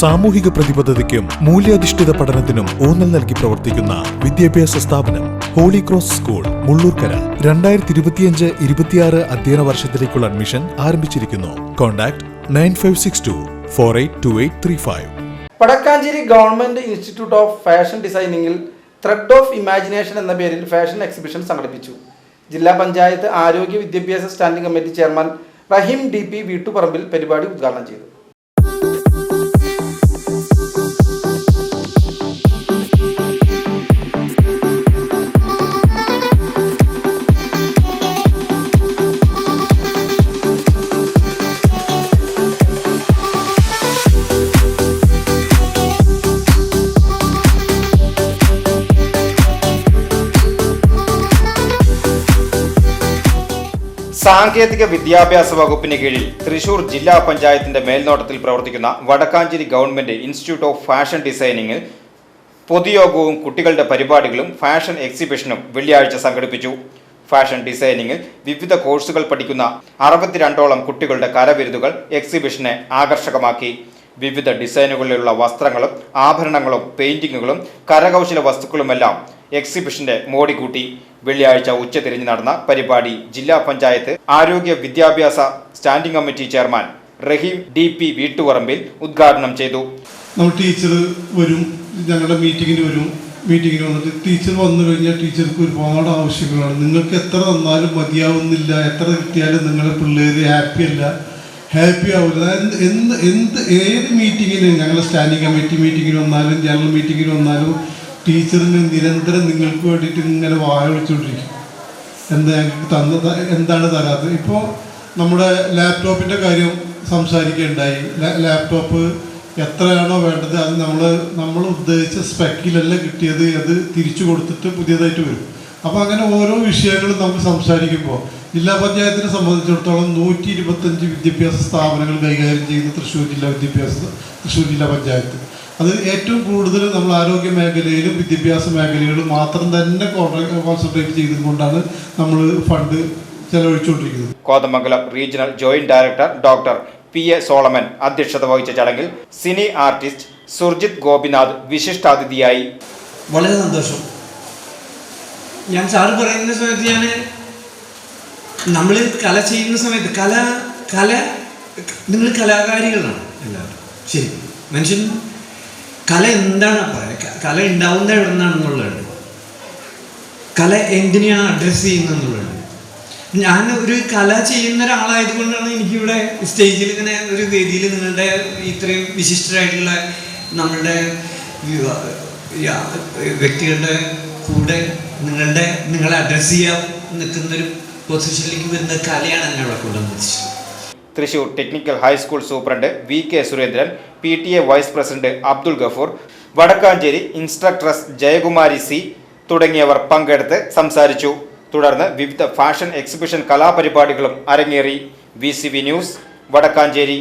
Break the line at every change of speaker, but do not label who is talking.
സാമൂഹിക പ്രതിബദ്ധതയ്ക്കും മൂല്യാധിഷ്ഠിത പഠനത്തിനും ഊന്നൽ നൽകി പ്രവർത്തിക്കുന്ന വിദ്യാഭ്യാസ സ്ഥാപനം ഹോളി ക്രോസ് സ്കൂൾ മുള്ളൂർക്കര. രണ്ടായിരത്തി ഇരുപത്തിയഞ്ച് ഇരുപത്തിയാറ് അധ്യയന വർഷത്തിലേക്കുള്ള അഡ്മിഷൻ ആരംഭിച്ചിരിക്കുന്നു. Contact nine five six two four eight two eight three five.
Wadakkanchery government institute of fashion ഡിസൈനിങ്ങിൽ thread of imagination എന്ന പേരിൽ ഫാഷൻ എക്സിബിഷൻ സംഘടിപ്പിച്ചു. ജില്ലാ പഞ്ചായത്ത് ആരോഗ്യ വിദ്യാഭ്യാസ standing committee chairman Rahim D P Veettuparambil പരിപാടി ഉദ്ഘാടനം ചെയ്തു.
സാങ്കേതിക വിദ്യാഭ്യാസ വകുപ്പിന് കീഴിൽ തൃശൂർ ജില്ലാ പഞ്ചായത്തിന്റെ മേൽനോട്ടത്തിൽ പ്രവർത്തിക്കുന്ന Wadakkanchery government institute of fashion ഡിസൈനിങ്ങിൽ പൊതുയോഗവും കുട്ടികളുടെ പരിപാടികളും ഫാഷൻ എക്സിബിഷനും വെള്ളിയാഴ്ച സംഘടിപ്പിച്ചു. ഫാഷൻ ഡിസൈനിങ്ങിൽ വിവിധ കോഴ്സുകൾ പഠിക്കുന്ന അറുപത്തിരണ്ടോളം കുട്ടികളുടെ കരവിരുതുകൾ എക്സിബിഷനെ ആകർഷകമാക്കി. വിവിധ ഡിസൈനുകളിലുള്ള വസ്ത്രങ്ങളും ആഭരണങ്ങളും പെയിന്റിങ്ങുകളും കരകൗശല വസ്തുക്കളുമെല്ലാം എക്സിബിഷന്റെ മോടികൂട്ടി വെള്ളിയാഴ്ച ഉച്ചതിരിഞ്ഞ് നടന്ന പരിപാടി ജില്ലാ പഞ്ചായത്ത് ആരോഗ്യ വിദ്യാഭ്യാസ standing committee chairman Rahim D P Veettuparambil ഉദ്ഘാടനം ചെയ്തു.
ടീച്ചർ വരും ഞങ്ങളുടെ മീറ്റിങ്ങിന് വരും മീറ്റിങ്ങിന് വന്നിട്ട് ടീച്ചർ വന്നു കഴിഞ്ഞാൽ ടീച്ചർക്ക് ഒരുപാട് ആവശ്യങ്ങളാണ്. നിങ്ങൾക്ക് എത്ര തന്നാലും മതിയാവുന്നില്ല എത്ര കിട്ടിയാലും നിങ്ങളെ പിള്ളേർ ഹാപ്പി അല്ല. ഹാപ്പി ആവില്ല എന്ത് എന്ത് ഏത് മീറ്റിങ്ങിന് ഞങ്ങളുടെ സ്റ്റാൻഡിംഗ് കമ്മിറ്റി മീറ്റിങ്ങിന് വന്നാലും ജനറൽ മീറ്റിങ്ങിന് വന്നാലും ടീച്ചറിന് നിരന്തരം നിങ്ങൾക്ക് വേണ്ടിയിട്ട് ഇങ്ങനെ വായ വിളിച്ചുകൊണ്ടിരിക്കും എന്താ ഞങ്ങൾക്ക് തന്ന എന്താണ് തരാത്തത്? ഇപ്പോൾ നമ്മുടെ ലാപ്ടോപ്പിന്റെ കാര്യം സംസാരിക്കുകയുണ്ടായി ലാപ്ടോപ്പ് എത്രയാണോ വേണ്ടത് അത് നമ്മൾ നമ്മൾ ഉദ്ദേശിച്ച സ്പെക്കിലല്ല കിട്ടിയത്. അത് തിരിച്ചു കൊടുത്തിട്ട് പുതിയതായിട്ട് വരും. അപ്പോൾ അങ്ങനെ ഓരോ വിഷയങ്ങളും നമുക്ക് സംസാരിക്കുമ്പോൾ ജില്ലാ പഞ്ചായത്തിനെ സംബന്ധിച്ചിടത്തോളം നൂറ്റി ഇരുപത്തഞ്ച് വിദ്യാഭ്യാസ സ്ഥാപനങ്ങൾ കൈകാര്യം ചെയ്യുന്ന തൃശ്ശൂർ ജില്ലാ വിദ്യാഭ്യാസ തൃശ്ശൂർ ജില്ലാ പഞ്ചായത്ത്. അത് ഏറ്റവും കൂടുതൽ നമ്മൾ ആരോഗ്യ മേഖലയിലും വിദ്യാഭ്യാസ മേഖലയിലും മാത്രം തന്നെ കോൺസെൻട്രേറ്റ് ചെയ്തുകൊണ്ടാണ് നമ്മൾ fund ചെലവഴിച്ചുകൊണ്ടിരിക്കുന്നത്.
Kothamangalam regional joint director doctor P A Solomon അധ്യക്ഷത വഹിച്ച ചടങ്ങിൽ സിനി ആർട്ടിസ്റ്റ് സുർജിത് ഗോപിനാഥ് വിശിഷ്ടാതിഥിയായി.
വളരെ സന്തോഷം. ഞാൻ സാറ് പറയുന്ന സമയത്ത് ഞാൻ നമ്മൾ കല ചെയ്യുന്ന സമയത്ത് കല കല നിങ്ങൾ കലാകാരികളാണ് എല്ലാവരും. ശരി. മനുഷ്യൻ കല എന്താണ്? കല ഉണ്ടാവുന്ന എവിടെ കല എന്തിനെയാണ് അഡ്രസ്സ് ചെയ്യുന്നതെന്നുള്ളതാണ് ഞാൻ ഒരു കല ചെയ്യുന്ന ഒരാളായതുകൊണ്ടാണ് എനിക്കിവിടെ സ്റ്റേജിൽ ഇങ്ങനെ ഒരു വേദിയിൽ നിങ്ങളുടെ ഇത്രയും വിശിഷ്ടരായിട്ടുള്ള നമ്മളുടെ വ്യക്തികളുടെ കൂടെ നിങ്ങളുടെ നിങ്ങളെ അഡ്രസ്സ് ചെയ്യാൻ നിൽക്കുന്നൊരു പൊസിഷനിലേക്ക് വരുന്ന കലയാണ് എന്നെ അവിടെ കൊണ്ടുവന്നത്
Thrissur technical high school superintendent V K Surendran P T A vice president Abdul Gafoor Wadakkanchery instructress Jayakumari C തുടങ്ങിയവർ പങ്കെടുത്ത് സംസാരിച്ചു. തുടർന്ന് വിവിധ ഫാഷൻ എക്സിബിഷൻ കലാപരിപാടികളും അരങ്ങേറി. V news Wadakkanchery.